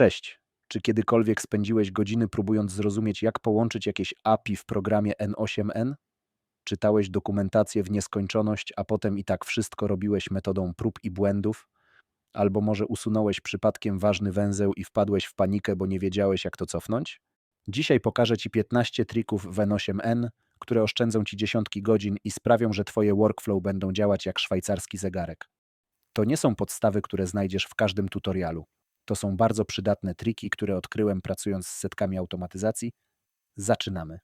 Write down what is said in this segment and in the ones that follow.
Cześć. Czy kiedykolwiek spędziłeś godziny próbując zrozumieć, jak połączyć jakieś API w programie N8N? Czytałeś dokumentację w nieskończoność, a potem i tak wszystko robiłeś metodą prób i błędów? Albo może usunąłeś przypadkiem ważny węzeł i wpadłeś w panikę, bo nie wiedziałeś, jak to cofnąć? Dzisiaj pokażę Ci 15 trików w N8N, które oszczędzą Ci dziesiątki godzin i sprawią, że Twoje workflow będą działać jak szwajcarski zegarek. To nie są podstawy, które znajdziesz w każdym tutorialu. To są bardzo przydatne triki, które odkryłem pracując z setkami automatyzacji. Zaczynamy.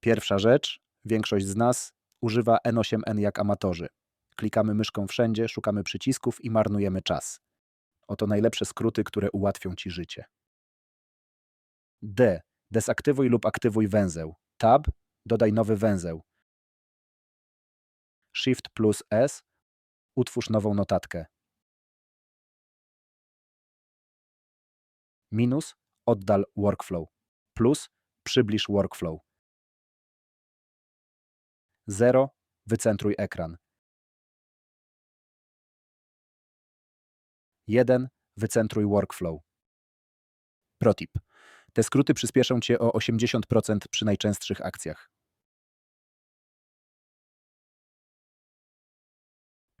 Pierwsza rzecz. Większość z nas używa N8N jak amatorzy. Klikamy myszką wszędzie, szukamy przycisków i marnujemy czas. Oto najlepsze skróty, które ułatwią Ci życie. D. Desaktywuj lub aktywuj węzeł. Tab. Dodaj nowy węzeł. Shift plus S. Utwórz nową notatkę. Minus. Oddal workflow. Plus. Przybliż workflow. 0. Wycentruj ekran. 1. Wycentruj workflow. Protip. Te skróty przyspieszą Cię o 80% przy najczęstszych akcjach.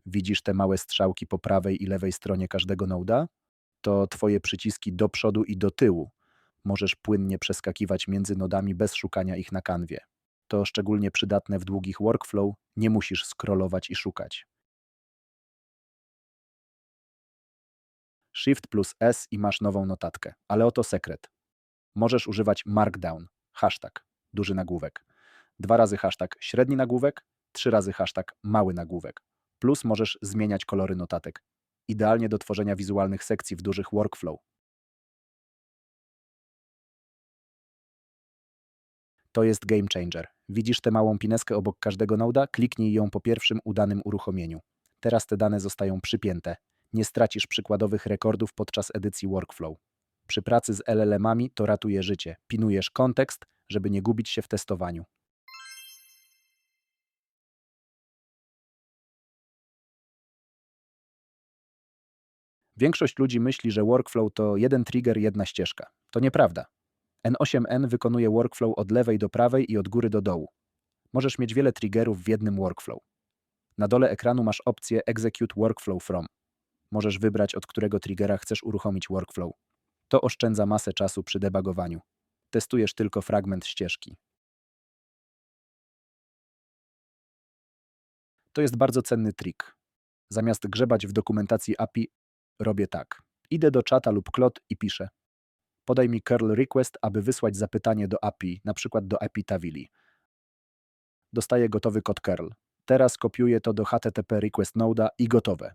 Widzisz te małe strzałki po prawej i lewej stronie każdego noda? To Twoje przyciski do przodu i do tyłu. Możesz płynnie przeskakiwać między nodami bez szukania ich na kanwie. To szczególnie przydatne w długich workflow, nie musisz scrollować i szukać. Shift plus S i masz nową notatkę. Ale oto sekret. Możesz używać Markdown, hashtag, duży nagłówek. Dwa razy hashtag średni nagłówek, trzy razy hashtag mały nagłówek. Plus możesz zmieniać kolory notatek. Idealnie do tworzenia wizualnych sekcji w dużych workflow. To jest game changer. Widzisz tę małą pineskę obok każdego noda? Kliknij ją po pierwszym udanym uruchomieniu. Teraz te dane zostają przypięte. Nie stracisz przykładowych rekordów podczas edycji workflow. Przy pracy z LLM-ami to ratuje życie. Pinujesz kontekst, żeby nie gubić się w testowaniu. Większość ludzi myśli, że workflow to jeden trigger, jedna ścieżka. To nieprawda. N8N wykonuje workflow od lewej do prawej i od góry do dołu. Możesz mieć wiele triggerów w jednym workflow. Na dole ekranu masz opcję Execute Workflow From. Możesz wybrać, od którego triggera chcesz uruchomić workflow. To oszczędza masę czasu przy debugowaniu. Testujesz tylko fragment ścieżki. To jest bardzo cenny trik. Zamiast grzebać w dokumentacji API, robię tak. Idę do czata lub klot i piszę. Podaj mi curl request, aby wysłać zapytanie do API, na przykład do API Tavili. Dostaję gotowy kod curl. Teraz kopiuję to do HTTP request node'a i gotowe.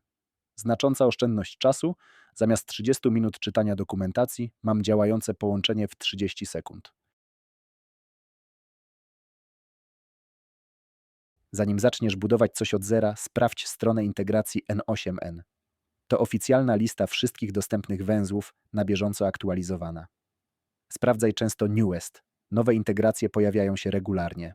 Znacząca oszczędność czasu. Zamiast 30 minut czytania dokumentacji, mam działające połączenie w 30 sekund. Zanim zaczniesz budować coś od zera, sprawdź stronę integracji N8N. To oficjalna lista wszystkich dostępnych węzłów, na bieżąco aktualizowana. Sprawdzaj często Newest. Nowe integracje pojawiają się regularnie.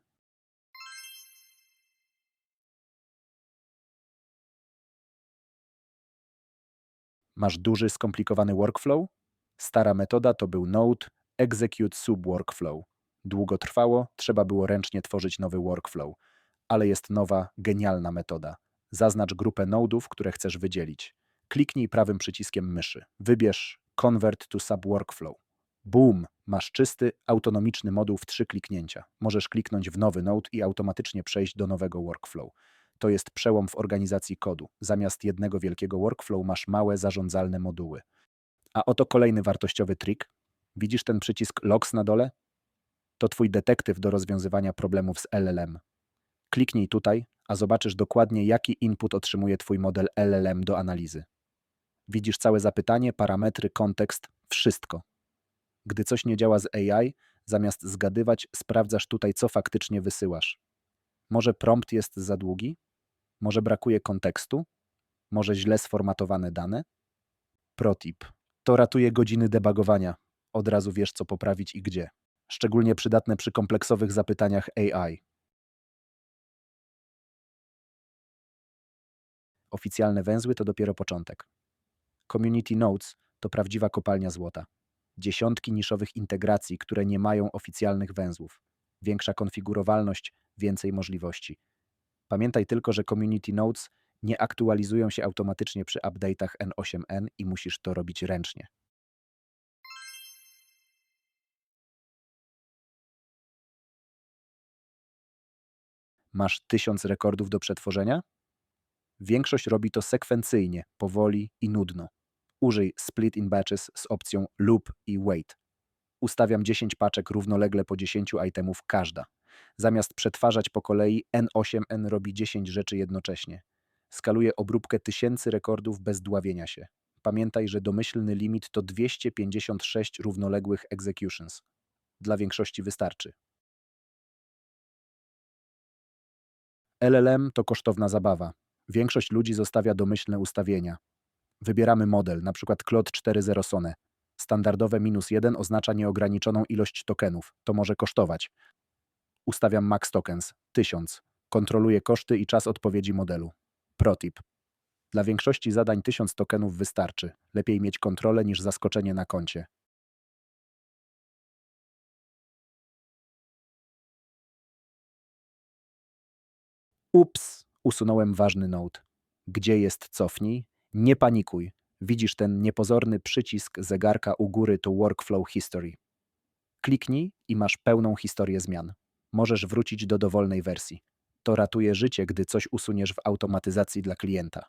Masz duży, skomplikowany workflow? Stara metoda to był Node Execute Sub Workflow. Długo trwało, trzeba było ręcznie tworzyć nowy workflow, ale jest nowa, genialna metoda. Zaznacz grupę nodów, które chcesz wydzielić. Kliknij prawym przyciskiem myszy. Wybierz Convert to Sub Workflow. Boom! Masz czysty, autonomiczny moduł w trzy kliknięcia. Możesz kliknąć w nowy node i automatycznie przejść do nowego workflow. To jest przełom w organizacji kodu. Zamiast jednego wielkiego workflow masz małe, zarządzalne moduły. A oto kolejny wartościowy trik. Widzisz ten przycisk Logs na dole? To twój detektyw do rozwiązywania problemów z LLM. Kliknij tutaj, a zobaczysz dokładnie, jaki input otrzymuje twój model LLM do analizy. Widzisz całe zapytanie, parametry, kontekst, wszystko. Gdy coś nie działa z AI, zamiast zgadywać, sprawdzasz tutaj, co faktycznie wysyłasz. Może prompt jest za długi? Może brakuje kontekstu? Może źle sformatowane dane? Protip. To ratuje godziny debugowania. Od razu wiesz, co poprawić i gdzie. Szczególnie przydatne przy kompleksowych zapytaniach AI. Oficjalne węzły to dopiero początek. Community Notes to prawdziwa kopalnia złota. Dziesiątki niszowych integracji, które nie mają oficjalnych węzłów. Większa konfigurowalność, więcej możliwości. Pamiętaj tylko, że Community Notes nie aktualizują się automatycznie przy update'ach N8N i musisz to robić ręcznie. Masz tysiąc rekordów do przetworzenia? Większość robi to sekwencyjnie, powoli i nudno. Użyj Split in Batches z opcją Loop i Wait. Ustawiam 10 paczek równolegle po 10 itemów każda. Zamiast przetwarzać po kolei, N8N robi 10 rzeczy jednocześnie. Skaluje obróbkę tysięcy rekordów bez dławienia się. Pamiętaj, że domyślny limit to 256 równoległych executions. Dla większości wystarczy. LLM to kosztowna zabawa. Większość ludzi zostawia domyślne ustawienia. Wybieramy model, np. Claude 4.0 Sone. Standardowe minus 1 oznacza nieograniczoną ilość tokenów. To może kosztować. Ustawiam max tokens 1000. Kontroluję koszty i czas odpowiedzi modelu. Protip. Dla większości zadań 1000 tokenów wystarczy. Lepiej mieć kontrolę niż zaskoczenie na koncie. Ups, usunąłem ważny note. Gdzie jest cofnij? Nie panikuj. Widzisz ten niepozorny przycisk zegarka u góry to Workflow History. Kliknij i masz pełną historię zmian. Możesz wrócić do dowolnej wersji. To ratuje życie, gdy coś usuniesz w automatyzacji dla klienta.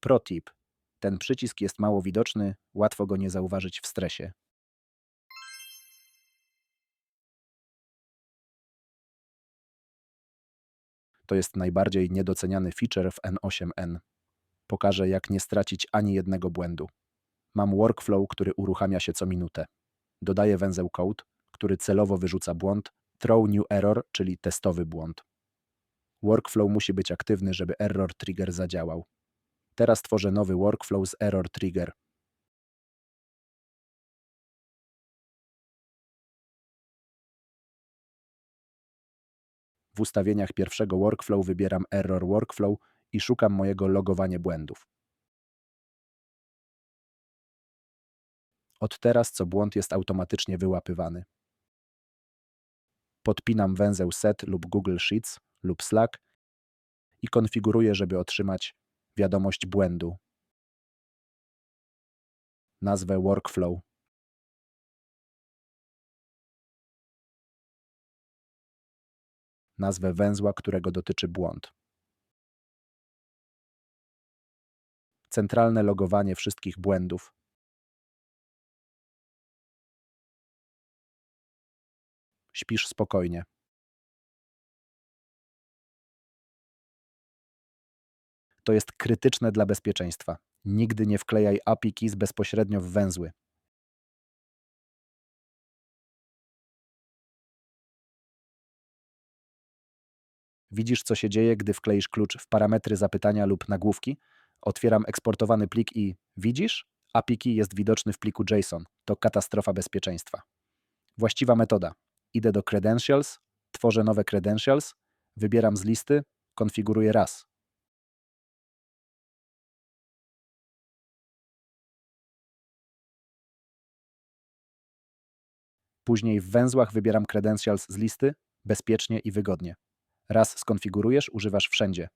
Protip. Ten przycisk jest mało widoczny, łatwo go nie zauważyć w stresie. To jest najbardziej niedoceniany feature w N8N. Pokażę, jak nie stracić ani jednego błędu. Mam workflow, który uruchamia się co minutę. Dodaję węzeł code, który celowo wyrzuca błąd, throw new error, czyli testowy błąd. Workflow musi być aktywny, żeby error trigger zadziałał. Teraz tworzę nowy workflow z error trigger. W ustawieniach pierwszego workflow wybieram Error Workflow i szukam mojego logowania błędów. Od teraz co błąd jest automatycznie wyłapywany. Podpinam węzeł Set lub Google Sheets lub Slack i konfiguruję, żeby otrzymać wiadomość błędu. Nazwę workflow. Nazwę węzła, którego dotyczy błąd. Centralne logowanie wszystkich błędów. Śpisz spokojnie. To jest krytyczne dla bezpieczeństwa. Nigdy nie wklejaj API keys bezpośrednio w węzły. Widzisz, co się dzieje, gdy wkleisz klucz w parametry zapytania lub nagłówki? Otwieram eksportowany plik i widzisz? API jest widoczny w pliku JSON. To katastrofa bezpieczeństwa. Właściwa metoda. Idę do Credentials, tworzę nowe Credentials, wybieram z listy, konfiguruję raz. Później w węzłach wybieram Credentials z listy, bezpiecznie i wygodnie. Raz skonfigurujesz, używasz wszędzie.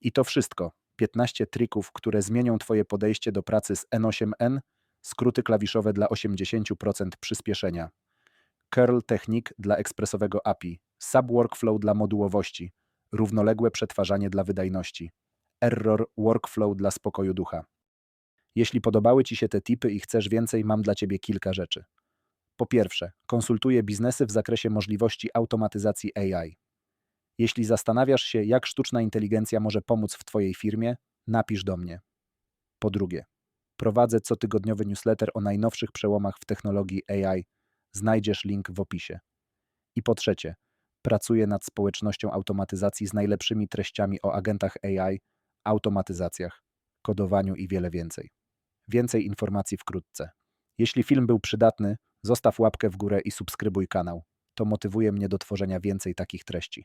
I to wszystko. 15 trików, które zmienią Twoje podejście do pracy z N8N, skróty klawiszowe dla 80% przyspieszenia. Curl Technique dla ekspresowego API, Subworkflow dla modułowości, równoległe przetwarzanie dla wydajności, Error Workflow dla spokoju ducha. Jeśli podobały Ci się te tipy i chcesz więcej, mam dla Ciebie kilka rzeczy. Po pierwsze, konsultuję biznesy w zakresie możliwości automatyzacji AI. Jeśli zastanawiasz się, jak sztuczna inteligencja może pomóc w Twojej firmie, napisz do mnie. Po drugie, prowadzę cotygodniowy newsletter o najnowszych przełomach w technologii AI. Znajdziesz link w opisie. I po trzecie, pracuję nad społecznością automatyzacji z najlepszymi treściami o agentach AI, automatyzacjach, kodowaniu i wiele więcej. Więcej informacji wkrótce. Jeśli film był przydatny, zostaw łapkę w górę i subskrybuj kanał. To motywuje mnie do tworzenia więcej takich treści.